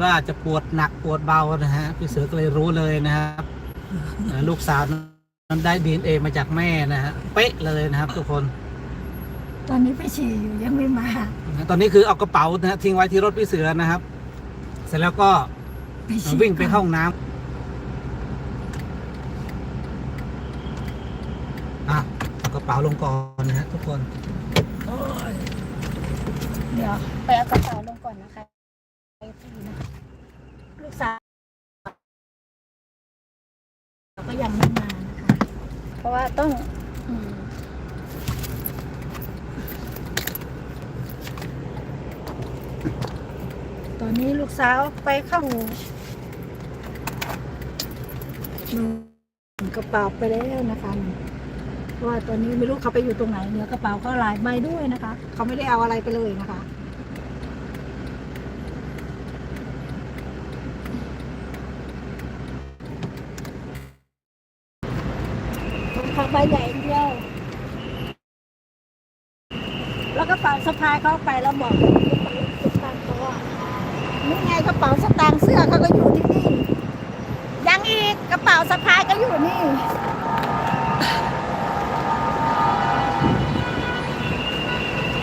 ว่าจะปวดหนักปวดเบานะฮะพี่เสือก็เลยรู้เลยนะครับเอ่อลูกสาวนั้นได้ดีเอมาจากแม่นะฮะเป๊ะเลยนะครับ ทุกคน ตอนนี้ไปฉี่อยู่ยังไม่มาตอนนี้คือเอากระเป๋านะฮะทิ้งไว้ที่รถพี่เสือนะครับ เสร็จแล้วก็ไปฉี่วิ่งไปเข้าห้องน้ำอะเอากระเป๋าลงก่อนนะฮะทุกคนโอ้ยเดี๋ยวไปเอากระเป๋าลงก่อนนะคะไปที่นะคะลูกสาว ก็ยังไม่มานะคะ เพราะว่าต้องอืมตอนนี้ลูกสาวไปเข้าหนูกระเป๋าไปแล้วนะคะเพราะว่าตอนนี้ไม่รู้เขาไปอยู่ตรงไหนเนี่ยกระเป๋าก็ลายใบด้วยนะคะ เขาไม่ได้เอาอะไรไปเลยนะคะ ต้องพักใบใหญ่อย่างเดียว แล้วกระเป๋าสะพายเขาไปแล้วบอกกระเป๋าสตางค์ตัวนี่ไงกระเป๋าสตางค์เสื้อเขาก็อยู่ที่นี่ ยังอีกกระเป๋าสะพายก็อยู่นี่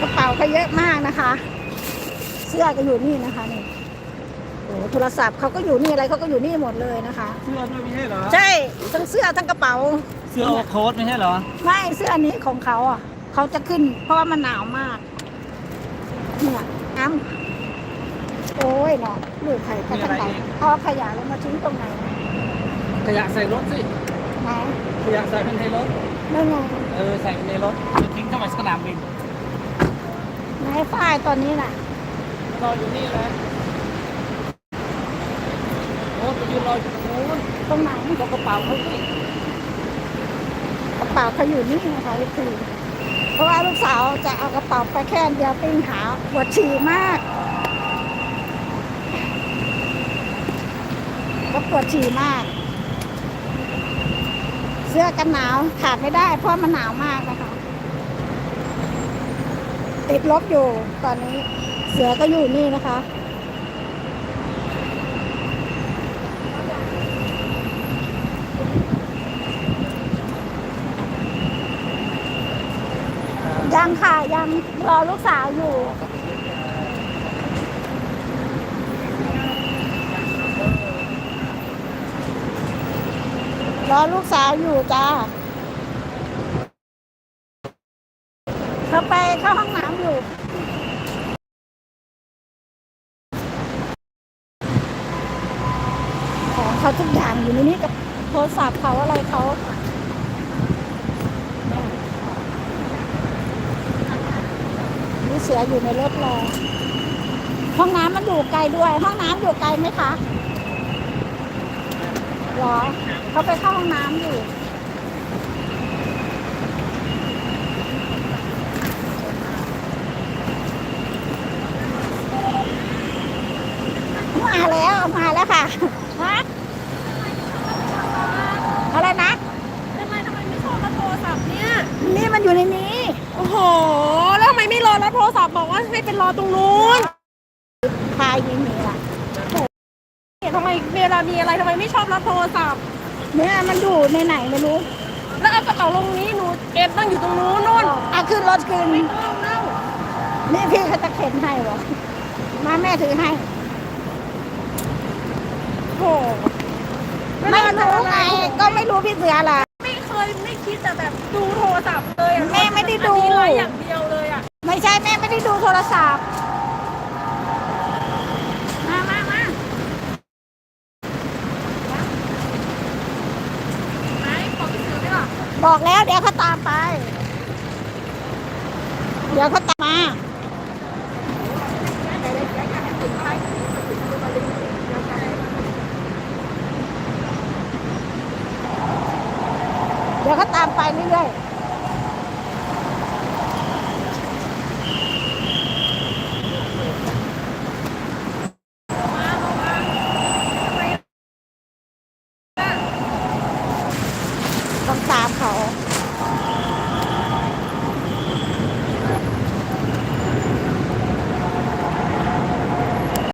กระเป๋าก็เยอะมากนะคะ เสื้อก็อยู่นี่นะคะนี่โอ้โทรศัพท์เขาก็อยู่นี่อะไรเขาก็อยู่นี่หมดเลยนะคะ เสื้อด้วยไม่ใช่เหรอ ใช่ทั้งเสื้อทั้งกระเป๋าเสื้อโอเวอร์โค้ทไม่ใช่เหรอ ไม่เสื้อนี้ของเขาอะ เขาจะขึ้น เพราะว่ามันหนาวมาก เนี่ยน้ำโอ้ยเนาะลูกไข่กระทั่งไหนเอาขยะลงมาทิ้งตรงไหนขยะใส่รถสิไหนขยะใส่เป็นในรถ นั่นไงเออ ใส่ในรถทิ้งเข้ามาสนามบินไหนฝ้ายตอนนี้น่ะ รออยู่นี่แหละโอ้ไปยืนรออยู่ตรงนู้นตรงไหน ยกกระเป๋าเขาสิก ระเป๋าเขาอยู่นี่นะคะคือเพราะว่าลูกสาวจะเอากระเป๋าไปแค่อันเดียวปิ้งหาปวดฉี่มากก็ปวดฉี่มาก เสื้อกันหนาวขาดไม่ได้ เพราะมันหนาวมากนะคะ ติดลบอยู่ตอนนี้ เสือก็อยู่นี่นะคะ ยังค่ะ ยังรอลูกสาวอยู่ รอลูกสาวอยู่จ้าเขาไปเข้าห้องน้ำอยู่ของเขาทุกอย่างอยู่ในนี้กับโทรศัพท์เขาอะไรเขา เสืออยู่ในรถรอห้องน้ำมันอยู่ไกลด้วย ห้องน้ำอยู่ไกลไหมคะหรอเขาไปเข้าห้องน้ำอยู่มาแล้วมาแล้วค่ะฮะอะไรนะ ทำไมทำไมไม่โทรรับโทรศัพท์เนี่ย นี่มันอยู่ในนี้ โอ้โห แล้วทำไมไม่ รอรับโทรศัพท์บอกว่าให้เป็นรอตรงนู้นพายยิงนี่ล่ะเนี่ยทำไมเวลามีอะไรทำไมไม่ชอบรับโทรศัพท์เนี่ยมันอยู่ในไหนไม่รู้ แล้วเอากระเป๋าลงนี้หนูเก็บตั้งอยู่ตรงนู้นนู่นอะขึ้นรถขึ้นไม่ต้องเล่านี่พี่เขาจะเข็นให้เหรอมาแม่ถือให้โอ้โหไม่รู้ไงก็ไม่รู้พี่เสืออะไรไม่เคยไม่คิดจะแบบดูโทรศัพท์เลยอะแม่ไม่ได้ดูอันนี้ไลฟ์อย่างเดียวเลยอะไม่ ใช่แม่ไม่ได้ดูโทรศัพท์ มามามาไหนขอพี่สือได้หรอบอกแล้วเดี๋ยวเขาตามไป เดี๋ยวเขาตามมาเดี๋ยวเขาตามไปเรื่อยๆ 放大炮